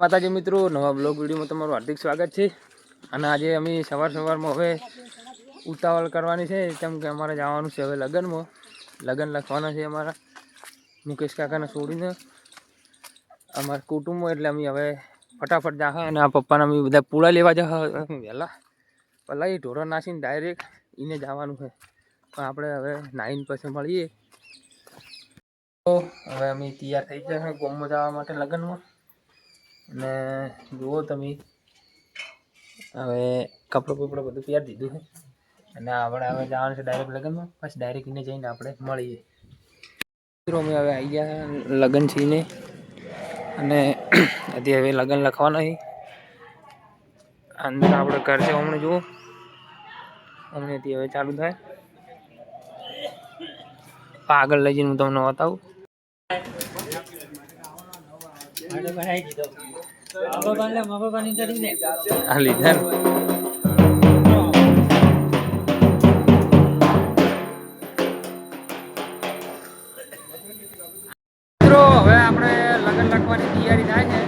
માતાજી મિત્રો, નવા બ્લોગ વિડીયોમાં તમારું હાર્દિક સ્વાગત છે. અને આજે અમે સવાર સવારમાં હવે ઉતાવળ કરવાની છે, કેમ કે અમારે જવાનું છે હવે લગ્નમાં. લગ્ન લખવાના છે અમારા મુકેશ કાકાને છોડીને. અમારા કુટુંબમાં એટલે અમે હવે ફટાફટ જાહ અને આ પપ્પાને અમે બધા પૂળા લેવા જા વહેલા. પહેલાં એ ઢોરણ નાસીને ડાયરેક્ટ એને જવાનું છે. પણ આપણે હવે નાઈન પછી મળીએ. તો હવે અમે તૈયાર થઈ ગયા ગોમમાં જવા માટે લગ્નમાં. અને જુઓ તમે, હવે કપડું કપડું બધું પહેરી દીધું છે. અને આપણે હવે જવાનું છે ડાયરેક્ટ લગ્નમાં. પછી ડાયરેક્ટ એને જઈને આપણે મળીએ. મિત્રો, અમે હવે આવી ગયા લગ્ન છીને અને હજી હવે લગ્ન લખવાના છે. અંદર આપણે ઘર છે હમણાં, જુઓ. હમણાંથી હવે ચાલુ થાય. આગળ લઈ જઈને હું તમને બતાવું. આ લીધા મિત્રો હવે આપણે લગ્ન લખવાની તૈયારી થાય છે.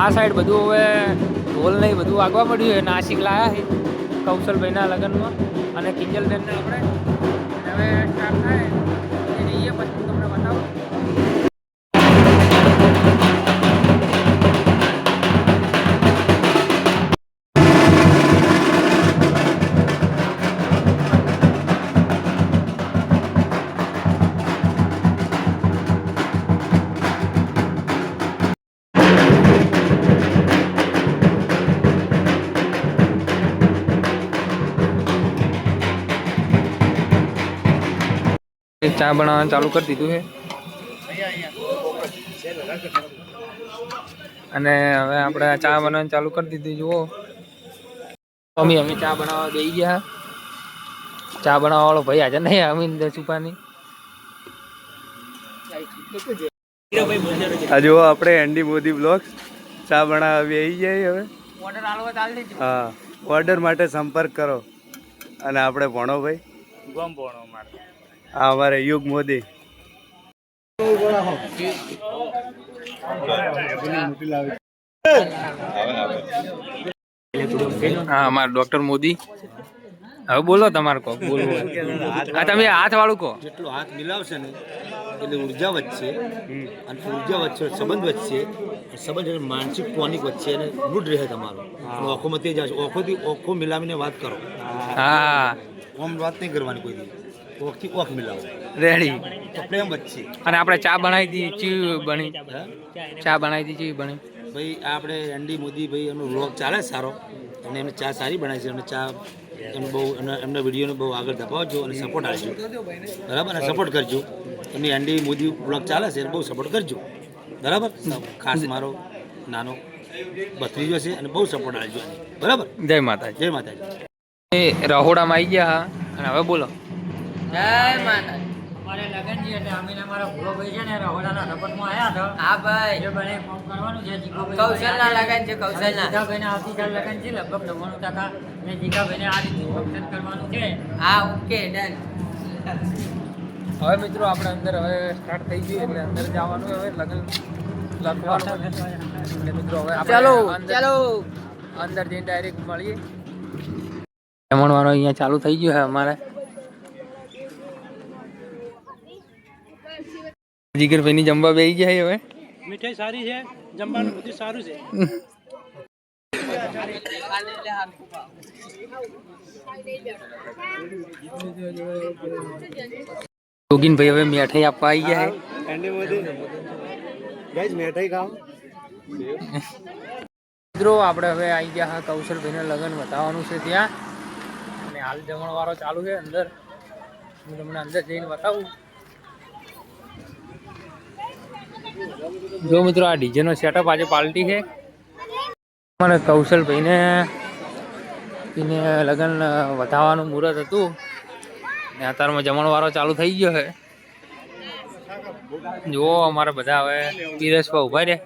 આ સાઈડ બધું હવે ઢોલ ને બધું વાગવા પડ્યું છે નાસિક લાયા છે કૌશલભાઈના લગ્નમાં અને કિંજલબેનને આપણે. હવે સ્ટાર્ટ થાય. એ જઈએ પછી તમને બતાવું. ચા બનાવવાનું ચાલુ કરી દીધું છે. અને હવે આપણે ચા બનાવવાનું ચાલુ કરી દીધું જુઓ. મમ્મી અમે ચા બનાવવા બેસી ગયા. ચા બનાવવા વાળો ભાઈ આજે નહીં અમીન દસુપાની. આ જુઓ આપણે એન્ડી મોદી બ્લોક ચા બનાવી આવી જાય હવે. હા ઓર્ડર માટે સંપર્ક કરો. અને આપણે ભણો ભાઈ. ગમ ભણો મારે અમારે યુગ મોદી. હા અમારા ડોક્ટર મોદી. હવે બોલો તમારે કહો બોલવું. હા તમે હાથ વાળું કહો. જેટલો હાથ મિલાવશે ને એટલે ઊર્જા વધશે અને ઊર્જા વધશે સંબંધ વધશે સંબંધ એટલે માનસિક ટોનિક વધશે અને મૂડ રહે તમારો. ઓખો મતે જાય આવશે. ઓખોથી ઓખો મિલાવીને વાત કરો. હા. ઓમ વાત નહીં કરવાની કોઈ દી. ઓખથી ઓખ મિલાવો રેડી. તો પ્રેમ વધશે અને આપણે ચા બનાવી દીધી ચી બની. ચા બનાવી દીધી ચી બની. ભાઈ આપણે એન્ડી મોદી ભાઈ એનો વ્લોગ ચાલે સારો. અને એમને ચા સારી બનાવી છે. અને ચા એમ બહુ એમના વિડીયોને બહુ આગળ ધપાવજો અને સપોર્ટ આપજો. બરાબર? અને સપોર્ટ કરજો. એમની એન્ડી મોદી વ્લોગ ચાલે છે એને બહુ સપોર્ટ કરજો. બરાબર? ખાસ મારો નાનો ભત્રીજો છે અને બહુ સપોર્ટ આપજો બરાબર? જય માતાજી. જય માતાજી. રહોડામાં આવી ગયા અને હવે બોલો. અમારે લગન છે એટલે અમે અમારા ભૂરો ભાઈ છે ને રહોડાના સપોર્ટમાં આવ્યા હતા. હા ભાઈ. જે બને ફોન કરવાનું છે જીગોભાઈ કૌશલના લગન છે કૌશલના. જીગાભાઈને આવતીકાલ લગન છે લગભગ નવ્વાણું ટકા. ને જીગાભાઈને આ રીતે ફંક્શન કરવાનું છે. હા ઓકે ડન. હવે મિત્રો આપણે અંદર હવે સ્ટાર્ટ થઈ ગયું એટલે અંદર જવાનું હવે લગન લખવાનું. એટલે મિત્રો હવે આપણે ચલો અંદર- જઈને ડાયરેક્ટ મળીએ. જમણવારો અહીંયા ચાલુ થઈ ગયો છે અમારે. જીગરભાઈની જમવા બેસી ગયા હવે? મીઠાઈ સારી છે જમવાનું બધું સારું છે. યોગીનભાઈ હવે મીઠાઈ આપવા આવી ગયા ગાઈઝ મેઠાઈ ખાઓ. મિત્રો આપણે હવે આવી ગયા હા કૌશલભાઈના લગ્ન બતાવવાનું છે ત્યાં. અને હાલ જમણવારો ચાલુ છે અંદર. હું તમને અંદર જઈને બતાવું. જો મિત્રો આ ડીજેનો સેટઅપ આજે પાલટી છે. અમારે કૌશલભાઈને એને લગ્ન વધાવવાનું મુહૂર્ત હતું. ને અત્યારમાં જમણવારો ચાલુ થઈ ગયો છે. જુઓ અમારે બધા હવે પીરસવા ઊભા રહે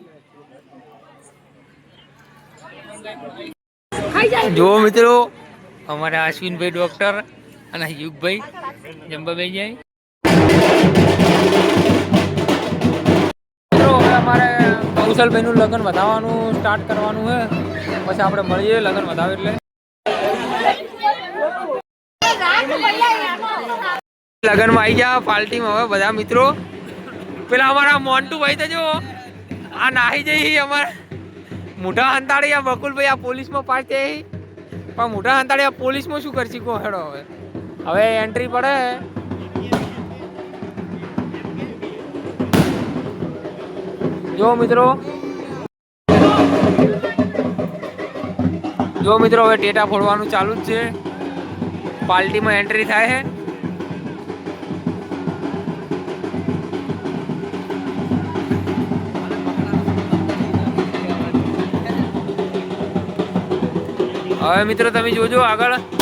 જુઓ મિત્રો, અમારા અશ્વિનભાઈ ડોક્ટર અને યુગભાઈ જંબાભાઈ જાય. મિત્રો અમારે કૌશલભાઈનું લગ્ન વધાવવાનું સ્ટાર્ટ કરવાનું છે. પછી આપણે મળીએ, લગ્ન વધાવે એટલે. લગ્નમાં આવી ગયા પાર્ટીમાં હવે બધા મિત્રો. પેલા અમારા મોન્ટુ ભાઈ તો જો, આ નાહી જઈ અમારા મોટા હંતાડી આ બકુલભાઈ આ પોલીસમાં પાસ થઈ પણ મોટા હંતાડી આ પોલીસમાં શું કરશી કો હેડો હવે. હવે એન્ટ્રી પડે. જો મિત્રો. જો મિત્રો, હવે ટેટા ફોડવાનું ચાલુ જ છે. પાર્ટીમાં એન્ટ્રી થાય છે. હવે મિત્રો, તમે જોજો આગળ.